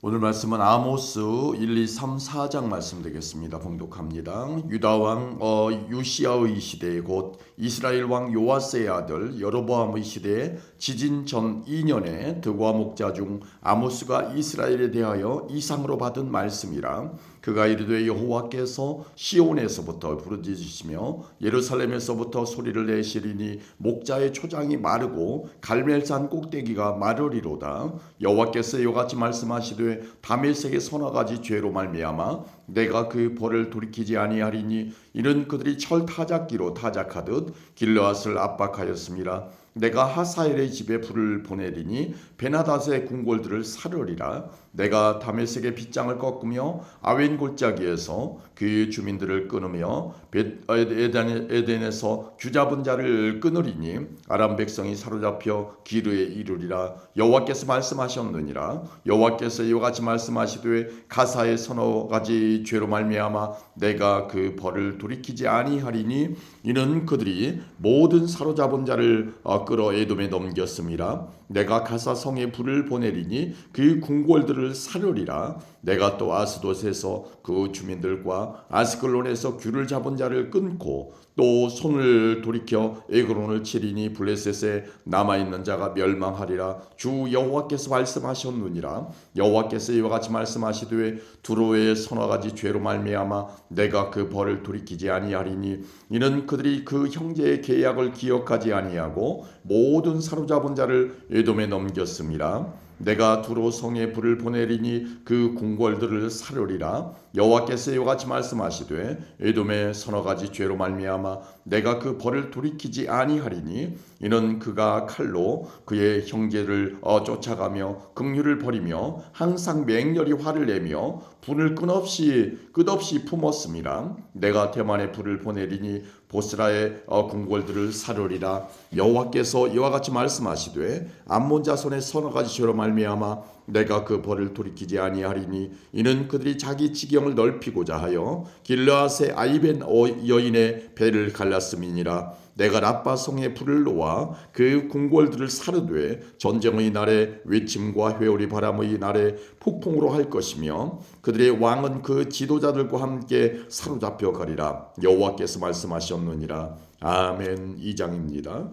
오늘 말씀은 아모스 1, 2, 3, 4장 말씀 되겠습니다. 봉독합니다. 유다 왕 어, 유시아의 시대에 곧 이스라엘 왕 요아스의 아들 여로보암의 시대에 지진 전 2년에 드과 목자 중 아모스가 이스라엘에 대하여 이상으로 받은 말씀이라 그가 이르되 여호와께서 시온에서부터 부르짖으시며 예루살렘에서부터 소리를 내시리니 목자의 초장이 마르고 갈멜산 꼭대기가 마르리로다. 여호와께서 이같이 말씀하시되 다메섹의 서너 가지 죄로 말미암아 내가 그 벌을 돌이키지 아니하리니 이는 그들이 철 타작기로 타작하듯 길르앗을 압박하였습니다 내가 하사엘의 집에 불을 보내리니 베나닷의 궁궐들을 사르리라. 내가 다메섹의 빗장을 꺾으며 아웬 골짜기에서 그 주민들을 끊으며 에덴, 에덴에서 주잡은 자를 끊으리니 아람 백성이 사로잡혀 기르에 이르리라. 여호와께서 말씀하셨느니라. 여호와께서 이와 같이 말씀하시되 가사의 서너 가지 죄로 말미암아 내가 그 벌을 돌이키지 아니하리니 이는 그들이 모든 사로잡은 자를 어, 끌어 에돔에 넘겼습니다 내가 가사 성에 불을 보내리니 그 궁궐들을 사르리라. 내가 또 아스돗에서 그 주민들과 아스클론에서 귤을 잡은 자를 끊고 또 손을 돌이켜 에그론을 치리니 블레셋에 남아 있는 자가 멸망하리라. 주 여호와께서 말씀하셨느니라. 여호와께서 이와 같이 말씀하시되 두로의 서너 가지 죄로 말미암아 내가 그 벌을 돌이키지 아니하리니 이는 그들이 그 형제의 계약을 기억하지 아니하고 모든 사로잡은 자를 에돔에 넘겼습니다. 내가 두로 성에 불을 보내리니 그 궁궐들을 사르리라 여호와께서 이와 같이 말씀하시되 에돔의 서너 가지 죄로 말미암아 내가 그 벌을 돌이키지 아니하리니 이는 그가 칼로 그의 형제를 어 쫓아가며 긍휼을 버리며 항상 맹렬히 화를 내며 분을 끝없이 끝없이 품었습니다. 내가 대만에 불을 보내리니 보스라의 어, 궁궐들을 사르리라. 여호와께서 이와 같이 말씀하시되 암몬 자손의 서너 가지 죄로 말미암아 내가 그 벌을 돌이키지 아니하리니 이는 그들이 자기 지경을 넓히고자 하여 길르앗의 아이벤 여인의 배를 갈랐음이니라. 내가 라빠 성에 불을 놓아 그 궁궐들을 사르되 전쟁의 날에 외침과 회오리 바람의 날에 폭풍으로 할 것이며 그들의 왕은 그 지도자들과 함께 사로잡혀 가리라. 여호와께서 말씀하셨느니라. 아멘. 2장입니다.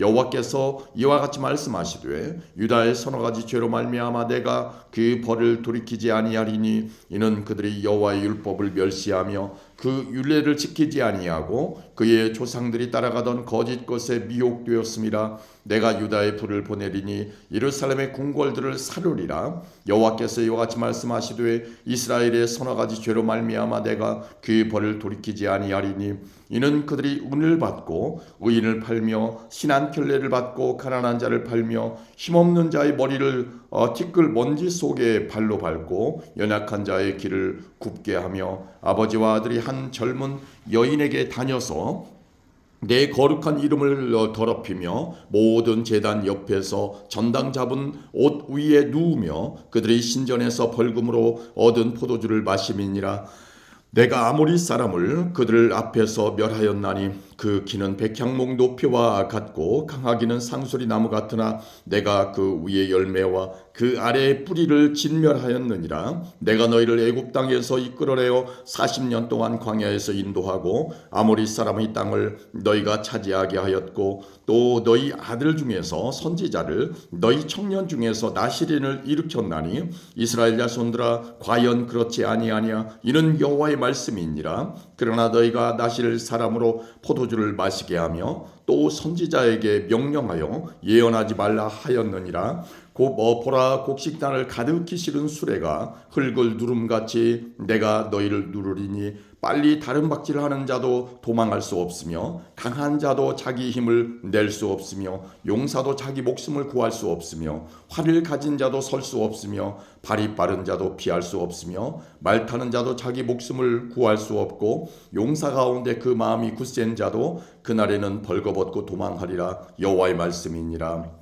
여호와께서 이와 같이 말씀하시되 유다의 서너 가지 죄로 말미암아 내가 그 벌을 돌이키지 아니하리니 이는 그들이 여호와의 율법을 멸시하며 그 율례를 지키지 아니하고 그의 조상들이 따라가던 거짓 것에 미혹되었습니다. 내가 유다의 불을 보내리니 예루살렘의 궁궐들을 사르리라. 여호와께서 이와 같이 말씀하시되 이스라엘의 서너 가지 죄로 말미암아 내가 그 벌을 돌이키지 아니하리니 이는 그들이 운을 받고 의인을 팔며 신한 켤레를 받고 가난한 자를 팔며 힘없는 자의 머리를 어, 티끌 먼지 속에 발로 밟고 연약한 자의 길을 굽게 하며 아버지와 아들이 한 젊은 여인에게 다녀서 내 거룩한 이름을 어, 더럽히며 모든 제단 옆에서 전당 잡은 옷 위에 누우며 그들의 신전에서 벌금으로 얻은 포도주를 마심이니라. 내가 아모리 사람을 그들 앞에서 멸하였나니 그 키는 백향목 높이와 같고 강하기는 상수리 나무 같으나 내가 그 위의 열매와 그 아래의 뿌리를 진멸하였느니라. 내가 너희를 애굽 땅에서 이끌어내어 40년 동안 광야에서 인도하고 아모리 사람의 땅을 너희가 차지하게 하였고 또 너희 아들 중에서 선지자를 너희 청년 중에서 나시린을 일으켰나니 이스라엘 자손들아 과연 그렇지 아니하냐? 이는 여호와의 말씀이니라. 그러나 너희가 나실 사람으로 포도주 를 마시게 하며 또 선지자에게 명령하여 예언하지 말라 하였느니라 곧 어, 보라 곡식단을 가득히 실은 수레가 흙을 누름같이 내가 너희를 누르리니 빨리 다른 박질을 하는 자도 도망할 수 없으며 강한 자도 자기 힘을 낼 수 없으며 용사도 자기 목숨을 구할 수 없으며 활을 가진 자도 설 수 없으며 발이 빠른 자도 피할 수 없으며 말 타는 자도 자기 목숨을 구할 수 없고 용사 가운데 그 마음이 굳센 자도 그날에는 벌거벗고 도망하리라 여호와의 말씀이니라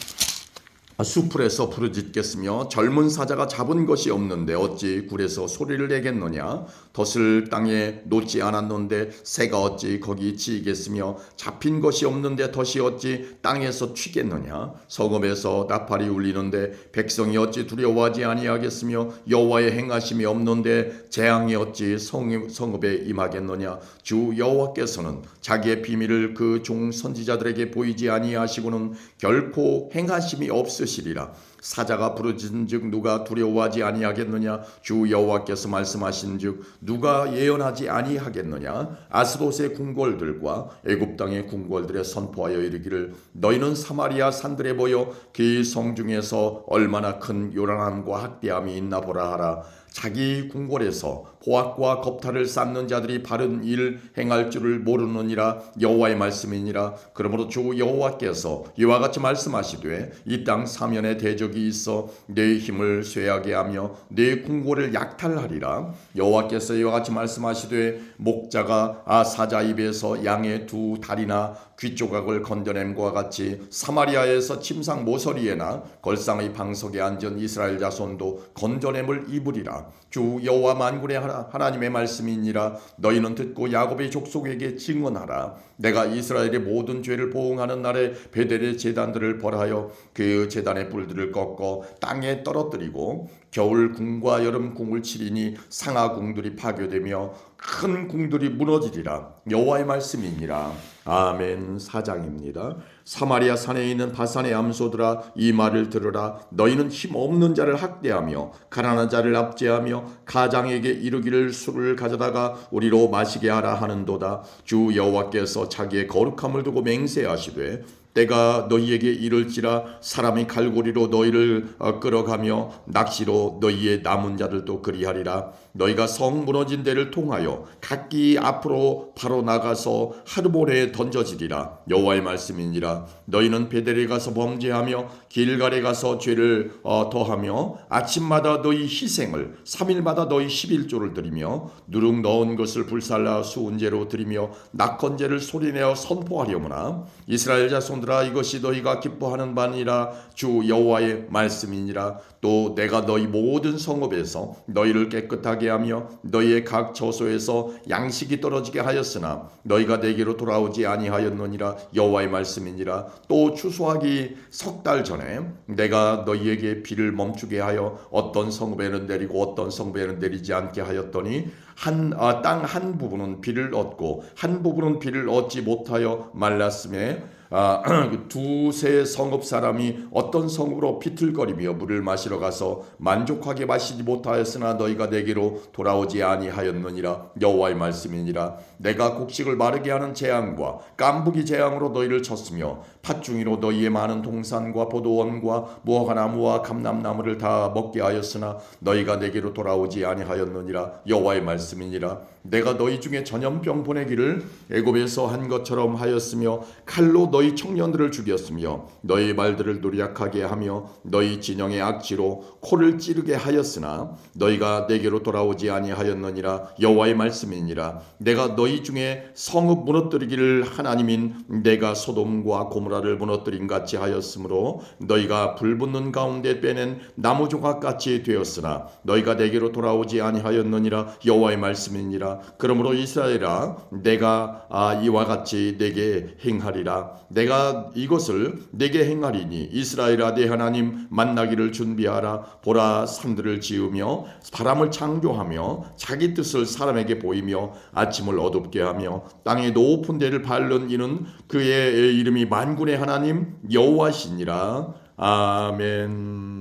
수풀에서 부르짖겠으며 젊은 사자가 잡은 것이 없는데 어찌 굴에서 소리를 내겠느냐? 덫을 땅에 놓지 않았는데 새가 어찌 거기 치이겠으며 잡힌 것이 없는데 덫이 어찌 땅에서 튀겠느냐? 성읍에서 나팔이 울리는데 백성이 어찌 두려워하지 아니하겠으며 여호와의 행하심이 없는데 재앙이 어찌 성읍, 성읍에 임하겠느냐? 주 여호와께서는 자기의 비밀을 그 종 선지자들에게 보이지 아니하시고는 결코 행하심이 없으시 리라 사자가 부르짖은즉 누가 두려워하지 아니하겠느냐? 주 여호와께서 말씀하신즉 누가 예언하지 아니하겠느냐? 아스돗의 궁궐들과 애굽 땅의 궁궐들에 선포하여 이르기를 너희는 사마리아 산들에 보여 그 성 중에서 얼마나 큰 요란함과 학대함이 있나 보라 하라. 자기 궁궐에서 보악과 겁탈을 쌓는 자들이 바른 일 행할 줄을 모르느니라. 여호와의 말씀이니라. 그러므로 주 여호와께서 이와 같이 말씀하시되 이 땅 사면에 대적 이 있어 내 힘을 쇠하게 하며 내 궁궐을 약탈하리라. 여호와께서 이와 같이 말씀하시되 목자가 아 사자 입에서 양의 두 다리나 귀 조각을 건져냄과 같이 사마리아에서 침상 모서리에나 걸상의 방석에 앉은 이스라엘 자손도 건져냄을 입으리라. 주 여호와 만군의 하나님의 말씀이니라. 너희는 듣고 야곱의 족속에게 증언하라. 내가 이스라엘의 모든 죄를 보응하는 날에 베델의 제단들을 벌하여 그 제단의 뿔들을 꺾어 땅에 떨어뜨리고 겨울 궁과 여름 궁을 치리니 상하 궁들이 파괴되며 큰 궁들이 무너지리라. 여호와의 말씀이니라 아멘 사장입니다. 사마리아 산에 있는 바산의 암소들아 이 말을 들으라 너희는 힘 없는 자를 학대하며 가난한 자를 압제하며 가장에게 이르기를 술을 가져다가 우리로 마시게 하라 하는도다 주 여호와께서 자기의 거룩함을 두고 맹세하시되 때가 너희에게 이를지라 사람이 갈고리로 너희를 어, 끌어가며 낚시로 너희의 남은 자들도 그리하리라. 너희가 성 무너진 데를 통하여 각기 앞으로 바로 나가서 하루보레에 던져지리라. 여호와의 말씀이니라. 너희는 베델에 가서 범죄하며 길갈에 가서 죄를 어, 더하며 아침마다 너희 희생을 3일마다 너희 11조를 드리며 누룩 넣은 것을 불살라 수은제로 드리며 낙헌제를 소리내어 선포하려무나. 이스라엘 자손 들아 이것이 너희가 기뻐하는 바니라. 주 여호와의 말씀이니라. 또 내가 너희 모든 성읍에서 너희를 깨끗하게 하며 너희의 각 처소에서 양식이 떨어지게 하였으나 너희가 내게로 돌아오지 아니하였느니라. 여호와의 말씀이니라. 또 추수하기 석 달 전에 내가 너희에게 비를 멈추게 하여 어떤 성읍에는 내리고 어떤 성읍에는 내리지 않게 하였더니 한 땅한 부분은 비를 얻고 한 부분은 비를 얻지 못하여 말랐음에 아, 두세 성읍 사람이 어떤 성으로 비틀거리며 물을 마시러 가서 만족하게 마시지 못하였으나 너희가 내게로 돌아오지 아니하였느니라. 여호와의 말씀이니라. 내가 곡식을 마르게 하는 재앙과 깐부기 재앙으로 너희를 쳤으며 팥중이로 너희의 많은 동산과 포도원과 무화과나무와 감람나무를 다 먹게 하였으나 너희가 내게로 돌아오지 아니하였느니라. 여호와의 말씀이니라 내가 너희 중에 전염병 보내기를 애굽에서 한 것처럼 하였으며 칼로 너희 청년들을 죽였으며 너희 말들을 노략하게 하며 너희 진영의 악지로 코를 찌르게 하였으나 너희가 내게로 돌아오지 아니하였느니라 여호와의 말씀이니라. 내가 너희 중에 성읍 무너뜨리기를 하나님인 내가 소돔과 고무라를 무너뜨린 같이 하였으므로 너희가 불붙는 가운데 빼낸 나무 조각 같이 되었으나 너희가 내게로 돌아오지 아니하였느니라 여호와의 말씀이니라 그러므로 이스라엘아 내가 아, 이와 같이 내게 행하리라. 내가 이것을 내게 행하리니 이스라엘아 내 하나님 만나기를 준비하라. 보라 산들을 지으며 바람을 창조하며 자기 뜻을 사람에게 보이며 아침을 어둡게 하며 땅의 높은 데를 밟는 이는 그의 이름이 만군의 하나님 여호와시니라. 아멘